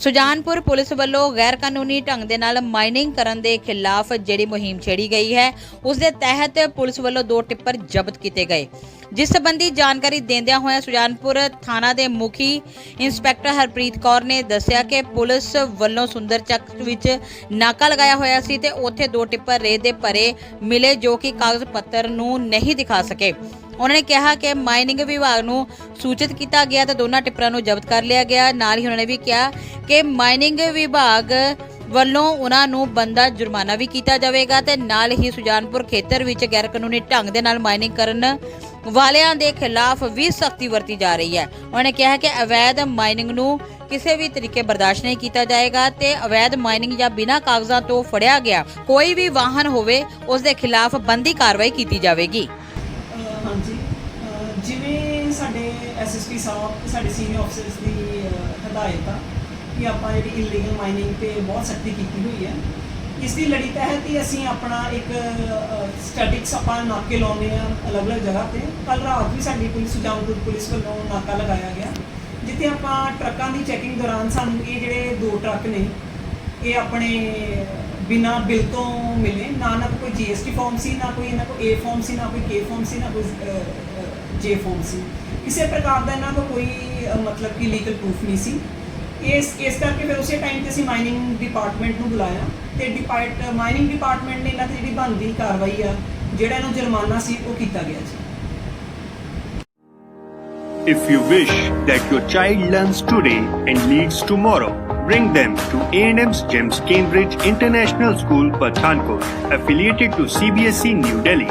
Sujanpur police ਵੱਲੋਂ ਗੈਰ ਕਾਨੂੰਨੀ ਢੰਗ ਦੇ ਨਾਲ ਮਾਈਨਿੰਗ ਕਰਨ ਦੇ ਖਿਲਾਫ ਜਿਹੜੀ ਮੁਹਿੰਮ ਛੇੜੀ ਗਈ ਹੈ, ਉਸ ਦੇ ਤਹਿਤ ਪੁਲਿਸ ਵੱਲੋਂ ਦੋ ਟਿੱਪਰ ਜ਼ਬਤ ਕੀਤੇ ਗਏ। ਜਿਸ ਸੰਬੰਧੀ ਜਾਣਕਾਰੀ ਦਿੰਦਿਆਂ ਹੋਇਆਂ ਸੁਜਾਨਪੁਰ ਥਾਣਾ ਦੇ ਮੁਖੀ ਇੰਸਪੈਕਟਰ ਹਰਪ੍ਰੀਤ ਕੌਰ ਨੇ ਦੱਸਿਆ ਕਿ ਪੁਲਿਸ ਵੱਲੋਂ ਸੁੰਦਰ ਚੱਕ ਵਿੱਚ ਨਾਕਾ ਲਗਾਇਆ ਹੋਇਆ ਸੀ ਤੇ ਉੱਥੇ ਦੋ ਟਿੱਪਰ ਰੇਤ ਦੇ ਭਰੇ ਮਿਲੇ ਜੋ ਕਿ ਕਾਗਜ਼ ਪੱਤਰ ਨੂੰ ਨਹੀਂ ਦਿਖਾ ਸਕੇ। ਉਹਨਾਂ ਨੇ ਕਿਹਾ ਕਿ ਮਾਈਨਿੰਗ ਵਿਭਾਗ ਨੂੰ ਸੂਚਿਤ ਕੀਤਾ ਗਿਆ ਤੇ ਦੋਨਾਂ ਟਿੱਪਰਾਂ ਨੂੰ ਜ਼ਬਤ ਕਰ ਲਿਆ ਗਿਆ। ਨਾਲ ਹੀ ਉਹਨਾਂ ਨੇ ਵੀ ਕਿਹਾ ਕਿ ਮਾਈਨਿੰਗ ਵਿਭਾਗ ਵੱਲੋਂ ਉਹਨਾਂ ਨੂੰ ਬੰਦਾ ਜੁਰਮਾਨਾ ਵੀ ਕੀਤਾ ਜਾਵੇਗਾ ਤੇ ਨਾਲ ਹੀ ਸੁਜਾਨਪੁਰ ਖੇਤਰ ਵਿੱਚ ਗੈਰ ਕਾਨੂੰਨੀ ਢੰਗ ਦੇ ਨਾਲ ਮਾਈਨਿੰਗ ਕਰਨ ਵਾਲਿਆਂ ਦੇ ਖਿਲਾਫ ਵੀ ਸਖਤੀ ਵਰਤੀ ਜਾ ਰਹੀ ਹੈ। ਉਹਨਾਂ ਨੇ ਕਿਹਾ ਕਿ ਅਵੈਧ ਮਾਈਨਿੰਗ ਨੂੰ ਕਿਸੇ ਵੀ ਤਰੀਕੇ ਬਰਦਾਸ਼ਤ ਨਹੀਂ ਕੀਤਾ ਜਾਏਗਾ ਤੇ ਅਵੈਧ ਮਾਈਨਿੰਗ ਜਾਂ ਬਿਨਾਂ ਕਾਗਜ਼ਾਂ ਤੋਂ ਫੜਿਆ ਗਿਆ ਕੋਈ ਵੀ ਵਾਹਨ ਹੋਵੇ, ਉਸ ਦੇ ਖਿਲਾਫ ਬੰਦੀ ਕਾਰਵਾਈ ਕੀਤੀ ਜਾਵੇਗੀ। ਜਿਵੇਂ ਸਾਡੇ ਐਸਐਸਪੀ ਸਾਹਿਬ ਤੇ ਸਾਡੇ ਸੀਨੀਅਰ ਅਫਸਰਸ ਦੀ ਹਦਾਇਤ ਆ ਕਿ ਆਪਾਂ ਜਿਹੜੀ ਇਲੀਗਲ ਮਾਈਨਿੰਗ ਤੇ ਬਹੁਤ ਸਖਤੀ ਕੀਤੀ ਹੋਈ ਹੈ। ਇਸ ਦੀ ਲੜੀ ਤਹਿਤ ਹੀ ਅਸੀਂ ਆਪਣਾ ਇੱਕ ਸਟੈਟਿਕਸ ਆਪਾਂ ਨਾਕੇ ਲਾਉਂਦੇ ਆ ਅਲੱਗ-ਅਲੱਗ ਜਗ੍ਹਾ ਤੇ। ਕੱਲ ਰਾਤ ਵੀ ਸਾਡੀ ਪੁਲਿਸ ਸੁਜਾਨਪੁਰ ਪੁਲਿਸ ਵੱਲੋਂ ਨਾਕਾ ਲਗਾਇਆ ਗਿਆ। ਜਿੱਥੇ ਆਪਾਂ ਟਰੱਕਾਂ ਦੀ ਚੈਕਿੰਗ ਦੌਰਾਨ ਸਾਨੂੰ ਇਹ ਜਿਹੜੇ ਦੋ ਟਰੱਕ ਨੇ, ਇਹ ਆਪਣੇ ਬਿਨਾ ਬਿੱਲ ਤੋਂ ਮਿਲੇ। ਨਾ ਨਾ ਕੋਈ ਜੀਐਸਟੀ ਫਾਰਮ ਸੀ, ਨਾ ਕੋਈ ਇਹਨਾਂ ਕੋਲ ਏ ਫਾਰਮ ਸੀ, ਨਾ ਕੋਈ ਕੇ ਫਾਰਮ ਸੀ, ਨਾ ਕੋਈ ਜੇ ਫਾਰਮ ਸੀ। ਕਿਸੇ ਪ੍ਰਕਾਰ ਦਾ ਇਹਨਾਂ ਕੋਲ ਕੋਈ ਅਹ, ਮਤਲਬ ਕਿ ਲੀਗਲ ਪ੍ਰੂਫ ਨਹੀਂ ਸੀ ਇਸ ਇਸ ਕਰਕੇ ਫਿਰ ਉਸੇ ਟਾਈਮ ਤੇ ਅਸੀਂ ਮਾਈਨਿੰਗ ਡਿਪਾਰਟਮੈਂਟ ਨੂੰ ਬੁਲਾਇਆ ਤੇ ਡਿਪਾਰਟ ਮਾਈਨਿੰਗ ਡਿਪਾਰਟਮੈਂਟ ਨੇ ਇਹਨਾਂ ਤੇ ਜਿਹੜੀ ਬਣਦੀ ਕਾਰਵਾਈ ਆ ਜਿਹੜਾ ਇਹਨੂੰ ਜੁਰਮਾਨਾ ਸੀ ਉਹ ਕੀਤਾ ਗਿਆ ਜੀ If you wish that your child learns today and leads tomorrow, bring them to A&M's GEMS Cambridge International School, Pathankot, affiliated to CBSE E New Delhi.